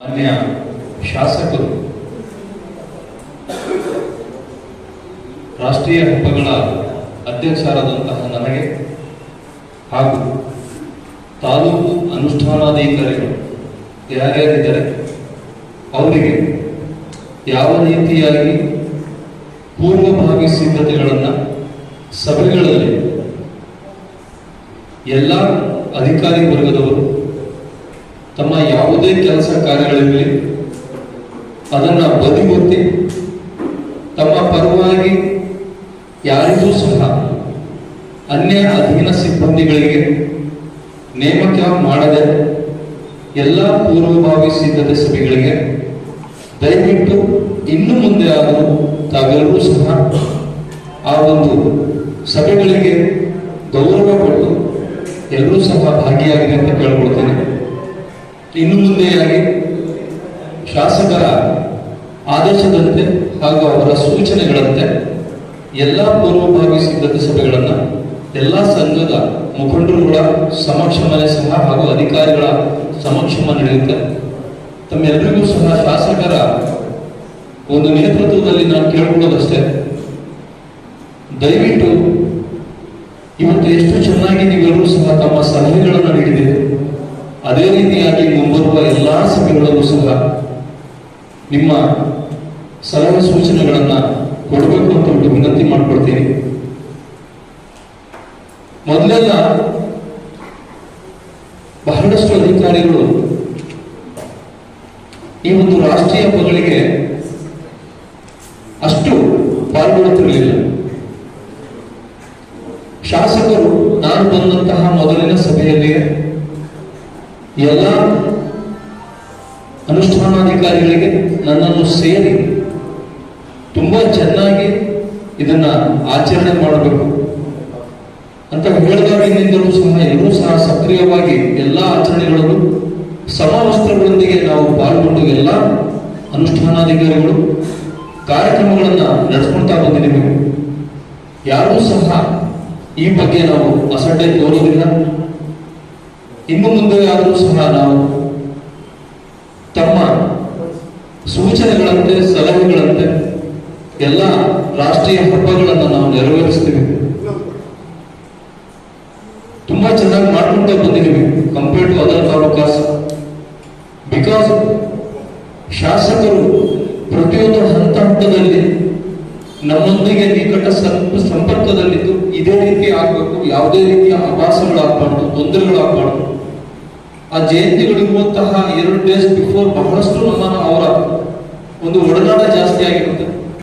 ಮಾನ್ಯ ಶಾಸಕರು, ರಾಷ್ಟ್ರೀಯ ಹಬ್ಬಗಳ ಅಧ್ಯಕ್ಷರಾದಂತಹ ನನಗೆ ಹಾಗೂ ತಾಲೂಕು ಅನುಷ್ಠಾನಾಧಿಕಾರಿಗಳು ಯಾರ್ಯಾರಿದ್ದಾರೆ, ಅವರಿಗೆ ಯಾವ ರೀತಿಯಾಗಿ ಪೂರ್ವಭಾವಿ ಸಿದ್ಧತೆಗಳನ್ನು ಸಭೆಗಳಲ್ಲಿ ಎಲ್ಲ ಅಧಿಕಾರಿ ವರ್ಗದವರು ತಮ್ಮ ಯಾವುದೇ ಕೆಲಸ ಕಾರ್ಯಗಳಿರಲಿ ಅದನ್ನ ಬದಿಗೊತ್ತಿ, ತಮ್ಮ ಪರವಾಗಿ ಯಾರಿಗೂ ಸಹ ಅನ್ಯ ಅಧೀನ ಸಿಬ್ಬಂದಿಗಳಿಗೆ ನೇಮಕ ಮಾಡದೆ ಎಲ್ಲ ಪೂರ್ವಭಾವಿ ಸಿದ್ಧತೆ ಸಭೆಗಳಿಗೆ ದಯವಿಟ್ಟು ಇನ್ನು ಮುಂದೆ ಆದರೂ ತಾವೆಲ್ಲರೂ ಸಹ ಆ ಒಂದು ಸಭೆಗಳಿಗೆ ಗೌರವ ಕೊಟ್ಟು ಎಲ್ಲರೂ ಸಹ ಭಾಗಿಯಾಗಿದೆ ಅಂತ ಕೇಳ್ಕೊಳ್ತೇನೆ. ಇನ್ನು ಮುಂದೆಯಾಗಿ ಶಾಸಕರ ಆದೇಶದಂತೆ ಹಾಗೂ ಅವರ ಸೂಚನೆಗಳಂತೆ ಎಲ್ಲ ಪೂರ್ವಭಾವಿ ಸಿದ್ಧತೆ ಸಭೆಗಳನ್ನು ಎಲ್ಲ ಸಂಘದ ಮುಖಂಡರುಗಳ ಸಮಕ್ಷಮನೆ ಸಹ ಹಾಗೂ ಅಧಿಕಾರಿಗಳ ಸಮಕ್ಷಮ ನಡೆಯುತ್ತೆ. ತಮ್ಮೆಲ್ಲರಿಗೂ ಸಹ ಶಾಸಕರ ಒಂದು ನೇತೃತ್ವದಲ್ಲಿ ನಾನು ಕೇಳ್ಕೊಳ್ಳೋದಷ್ಟೇ. ದಯವಿಟ್ಟು ಇವತ್ತು ಎಷ್ಟು ಚೆನ್ನಾಗಿ ನೀವೆಲ್ಲರೂ ಸಹ ತಮ್ಮ ಸಲಹೆಗಳನ್ನು ನೀಡಿದ್ದೀರಿ. ಅದೇ ರೀತಿಯಾಗಿ ಎಲ್ಲಾ ಸಭೆಗಳಲ್ಲೂ ಸಹ ನಿಮ್ಮ ಸಲಹೆ ಸೂಚನೆಗಳನ್ನ ಕೊಡಬೇಕು ಅಂತ ಬಿಟ್ಟು ವಿನಂತಿ ಮಾಡ್ಕೊಳ್ತೀನಿ. ಮೊದಲೆಲ್ಲ ಬಹಳಷ್ಟು ಅಧಿಕಾರಿಗಳು ಈ ಒಂದು ರಾಷ್ಟ್ರೀಯ ಹಬ್ಬಗಳಿಗೆ ಅಷ್ಟು ಪಾಲ್ಗೊಳ್ಳುತ್ತಿರಲಿಲ್ಲ. ಶಾಸಕರು, ನಾನು ಬಂದಂತಹ ಮೊದಲಿನ ಸಭೆಯಲ್ಲಿ ಎಲ್ಲ ಅನುಷ್ಠಾನಾಧಿಕಾರಿಗಳಿಗೆ ನನ್ನನ್ನು ಸೇರಿ ತುಂಬ ಚೆನ್ನಾಗಿ ಇದನ್ನ ಆಚರಣೆ ಮಾಡಬೇಕು. ಅಂತ ಹೇಳಿದಾಗಿನಿಂದಲೂ ಸಹ ಎಲ್ಲರೂ ಸಹ ಸಕ್ರಿಯವಾಗಿ ಎಲ್ಲ ಆಚರಣೆಗಳನ್ನು ಸಮವಸ್ತ್ರಗಳೊಂದಿಗೆ ನಾವು ಪಾಲ್ಗೊಂಡು ಎಲ್ಲ ಅನುಷ್ಠಾನಾಧಿಕಾರಿಗಳು ಕಾರ್ಯಕ್ರಮಗಳನ್ನು ನಡೆಸ್ಕೊಳ್ತಾ ಬಂದಿದ್ದೀವಿ. ಯಾರೂ ಸಹ ಈ ಬಗ್ಗೆ ನಾವು ಅಸಡ್ಡೆ ತೋರೋದಿಲ್ಲ. ಇನ್ನು ಮುಂದೆ ಆದರೂ ಸಹ ನಾವು ತಮ್ಮ ಸೂಚನೆಗಳಂತೆ, ಸಲಹೆಗಳಂತೆ ಎಲ್ಲ ರಾಷ್ಟ್ರೀಯ ಹಬ್ಬಗಳನ್ನು ನಾವು ನೆರವೇರಿಸ್ತೀವಿ. ತುಂಬಾ ಚೆನ್ನಾಗಿ ಮಾಡ್ಕೊಂಡೇ ಬಂದಿದ್ದೀವಿ compared to other talukas. Because ಶಾಸಕರು ಪ್ರತಿಯೊಂದು ಹಂತ ಹಂತದಲ್ಲಿ ನಮ್ಮೊಂದಿಗೆ ನಿಕಟ ಸಂಪರ್ಕದಲ್ಲಿದ್ದು ಇದೇ ರೀತಿ ಆಗಬೇಕು, ಯಾವುದೇ ರೀತಿಯ ಆಭಾಸಗಳಾಗಬಾರ್ದು, ತೊಂದರೆಗಳಾಗಬಾರ್ದು. ಆ ಜಯಂತಿಗಳಿರುವಂತಹ ಬಿಫೋರ್ ಬಹಳಷ್ಟು ನಮ್ಮ ಅವರ ಒಂದು ಒಡನಾಟ ಜಾಸ್ತಿ ಆಗಿರುತ್ತೆ.